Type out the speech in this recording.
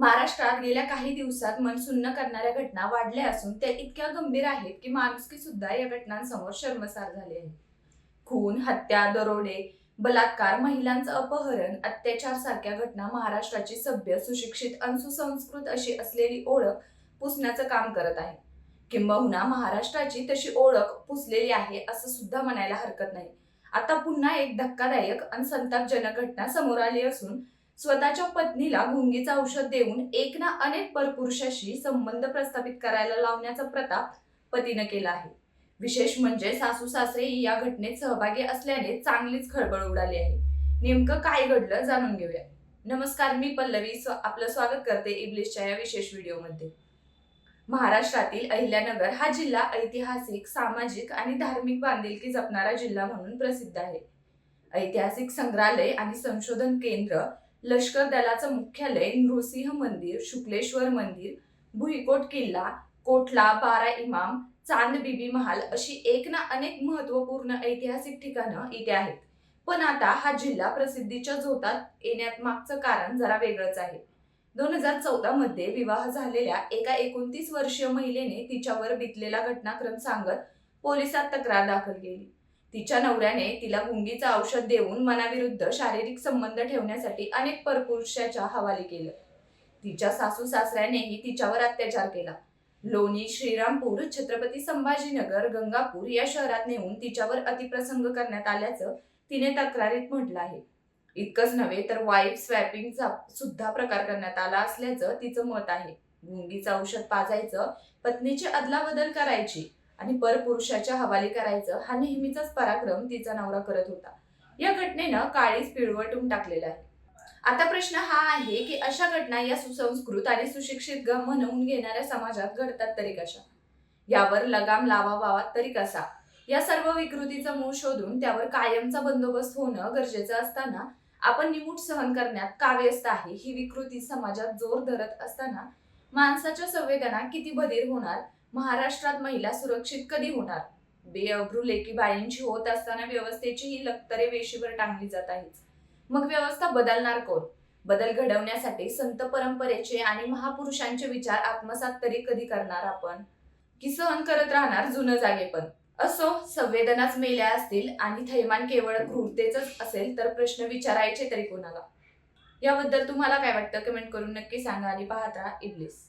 महाराष्ट्रात गेल्या काही दिवसात मन सुन्न करणाऱ्या घटना वाढल्या असून त्या इतक्या गंभीर आहेत की माणुसकी सुद्धा या घटनांसमोर शर्मसार झाली आहे. खून हत्या दरोडे बलात्कार महिलांचं अपहरण अत्याचार सारख्या घटना महाराष्ट्राची सभ्य सुशिक्षित अनसुसंस्कृत अशी असलेली ओळख पुसण्याचं काम करत आहे. किंबहुना महाराष्ट्राची तशी ओळख पुसलेली आहे असं सुद्धा म्हणायला हरकत नाही. आता पुन्हा एक धक्कादायक आणि संतापजनक घटना समोर आली असून स्वतःच्या पत्नीला गुंगीचं औषध देऊन एक ना अनेक परपुरुषाशी संबंध प्रस्थापित करायला लावण्याचा प्रताप पतीनं केला आहे. विशेष म्हणजे सासू सासरे या घटनेत सहभागी असल्याने चांगलीच खळबळ उडाली आहे. नेमकं काय घडलं जाणून घेऊया. नमस्कार मी पल्लवी. स्व- आपलं स्वागत करते इब्लिशच्या या विशेष व्हिडिओमध्ये. महाराष्ट्रातील अहिल्यानगर हा जिल्हा ऐतिहासिक सामाजिक आणि धार्मिक बांधिलकी जपणारा जिल्हा म्हणून प्रसिद्ध आहे. ऐतिहासिक संग्रहालय आणि संशोधन केंद्र लष्कर दलाचं मुख्यालय नृसिंह मंदिर शुक्लेश्वर मंदिर भुईकोट किल्ला कोटला बारा इमाम चांद बिबी महाल अशी एक ना अनेक महत्त्वपूर्ण ऐतिहासिक ठिकाणं इथे आहेत. पण आता हा जिल्हा प्रसिद्धीच्या झोतात येण्यात मागचं कारण जरा वेगळंच आहे. दोन हजार चौदा मध्ये विवाह झालेल्या एका एकोणतीस वर्षीय महिलेने तिच्यावर बितलेला घटनाक्रम सांगत पोलिसात तक्रार दाखल केली. तिच्या नवऱ्याने तिला गुंगीचं औषध देऊन मनाविरुद्ध शारीरिक संबंध ठेवण्यासाठी अनेक परपुरुषाच्या हवाली केलं. तिच्या सासू सासऱ्यानेही तिच्यावर अत्याचार केला. लोणी श्रीरामपूर छत्रपती संभाजीनगर गंगापूर या शहरात नेऊन तिच्यावर अतिप्रसंग करण्यात आल्याचं तिने तक्रारीत म्हटलं आहे. इतकंच नव्हे तर वाईफ स्वॅपिंगचा सुद्धा प्रकार करण्यात आला असल्याचं तिचं मत आहे. गुंगीचं औषध पाजायचं पत्नीची अदलाबदल करायची आणि परपुरुषाच्या हवाली करायचं हा नेहमीचाच पराक्रम तिचा नवरा करत होता. या घटनेनं काळीच पिळवटून टाकलेला आहे. आता प्रश्न हा आहे की अशा घटना या सुसंस्कृत आणि सुशिक्षित ग म्हणवून घेणाऱ्या समाजात घडतात तरी कशा? यावर लगाम लावावा तरी कसा? या सर्व विकृतीचा मूळ शोधून त्यावर कायमचा बंदोबस्त होणं गरजेचं असताना आपण निमूट सहन करण्यात काव्यस्त आहे ही विकृती समाजात जोर धरत असताना माणसाच्या संवेदना किती बधीर होणार? महाराष्ट्रात महिला सुरक्षित कधी होणार? बेअब्रू लेकी बाईंची होत असताना व्यवस्थेची ही लक्तरे वेशीवर टांगली जात आहेच मग व्यवस्था बदलणार कोण? बदल घडवण्यासाठी संत परंपरेचे आणि महापुरुषांचे विचार आत्मसात तरी कधी करणार आपण? की सहन करत राहणार जुनं जागेपण? असो संवेदनाच मेल्या असतील आणि थैमान केवळ क्रूरतेच असेल तर प्रश्न विचारायचे तरी कोणाला? याबद्दल तुम्हाला काय वाटतं? कमेंट करून नक्की सांगा आणि पाहता इब्लिस.